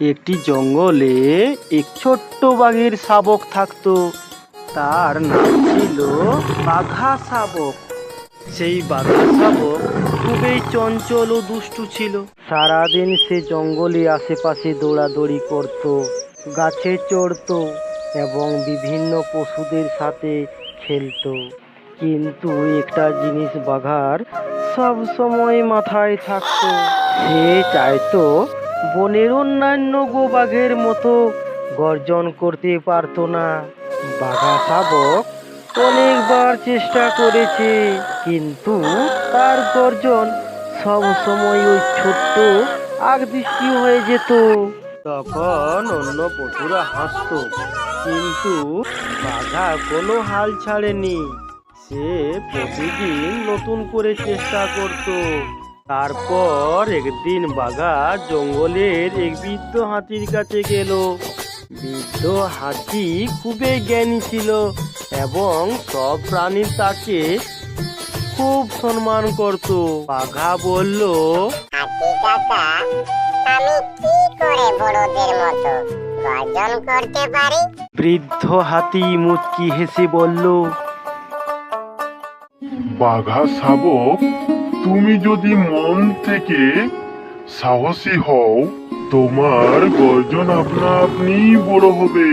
একটি জঙ্গলে এক ছোট্ট বাঘের শাবক থাকতো। তার নাম ছিল বাঘা শাবক। সেই বাঘা শাবক খুবই চঞ্চল ও দুষ্টু ছিল। সারাদিন সে জঙ্গলে আশেপাশে দৌড়াদৌড়ি করত, গাছে চড়তো এবং বিভিন্ন পশুদের সাথে খেলতো। কিন্তু একটা জিনিস বাঘার সব সময় মাথায় থাকতো, সে চাইতো বনের অন্যান্য গোবাঘের মতো গর্জন করতে পারতো না। বাঘা শাবক অনেকবার চেষ্টা করেছে, কিন্তু তার গর্জন সব সময় ওই ছোট্ট আগদৃষ্টি হয়ে যেত। তখন অন্য পশুরা হাসতো, কিন্তু বাঘা কোনো হাল ছাড়েনি। সে প্রতিদিন নতুন করে চেষ্টা করত। তারপর একদিন বাঘা জঙ্গলের এক বৃদ্ধ হাতির কাছে গেল। বৃদ্ধ হাতি খুবই জ্ঞানী ছিল এবং সব প্রাণী তাকে খুব সম্মান করত। বাঘা বলল হাতি কাকা আমি কি করে বড়দের মতো গর্জন করতে পারি? বৃদ্ধ হাতি মুচকি হেসে বলল বাঘা শাবক তুমি যদি মন থেকে সাহসী হও, তোমার গর্জন আপনা আপনি বড় হবে।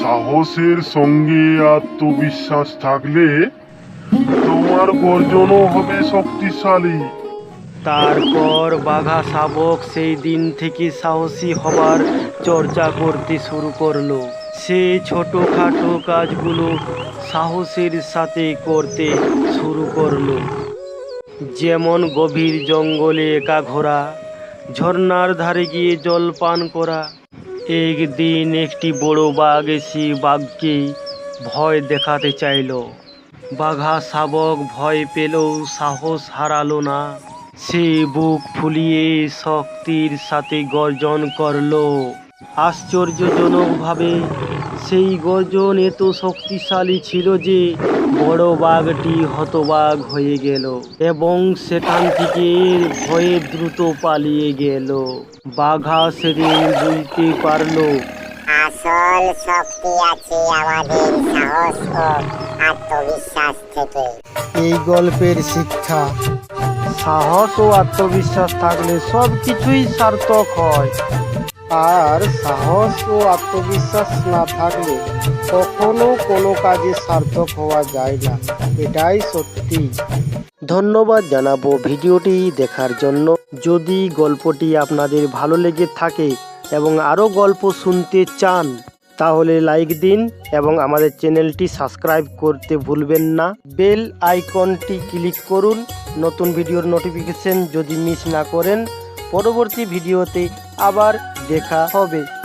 সাহসের সঙ্গে আত্মবিশ্বাস থাকলে তোমার গর্জনও হবে শক্তিশালী। তারপর বাঘা শাবক সেই দিন থেকে সাহসী হবার চর্চা করতে শুরু করল। সে ছোটখাটো কাজগুলো সাহসের সাথে করতে শুরু করল। যেমন গভীর জঙ্গলে একা ঘোরা, ঝর্ণার ধারে গিয়ে জল পান করা, একদিন একটি বড় বাঘ এসে বাঘকে ভয় দেখাতে চাইলো। বাঘা শাবক ভয় পেলেও সাহস হারালো না। সে বুক ফুলিয়ে শক্তির সাথে গর্জন করল। আশ্চর্যজনকভাবে সেই গর্জন এত শক্তিশালী ছিল যে বড় বাঘটি হতবাগ হয়ে গেল এবং সেখান থেকে ভয়ে দ্রুত পালিয়ে গেল। বাঘা সেদিন বুঝতে পারল। আসল শক্তি আছে আমাদের সাহস ও আত্মবিশ্বাস থেকে। এই গল্পের শিক্ষা সাহস ও আত্মবিশ্বাস থাকলে সব কিছুই সার্থক হয়। আর সাহস ও আত্মবিশ্বাস না থাকলে কখনো কোনো কাজে সার্থক হওয়া যায় না। এটাই সত্যি। ধন্যবাদ জানাব ভিডিওটি দেখার জন্য। যদি গল্পটি আপনাদের ভালো লেগে থাকে এবং আরও গল্প শুনতে চান, তাহলে লাইক দিন এবং আমাদের চ্যানেলটি সাবস্ক্রাইব করতে ভুলবেন না। বেল আইকনটি ক্লিক করুন। নতুন ভিডিওর নোটিফিকেশন যদি মিস না করেন, পরবর্তী ভিডিওতে আবার দেখা হবে।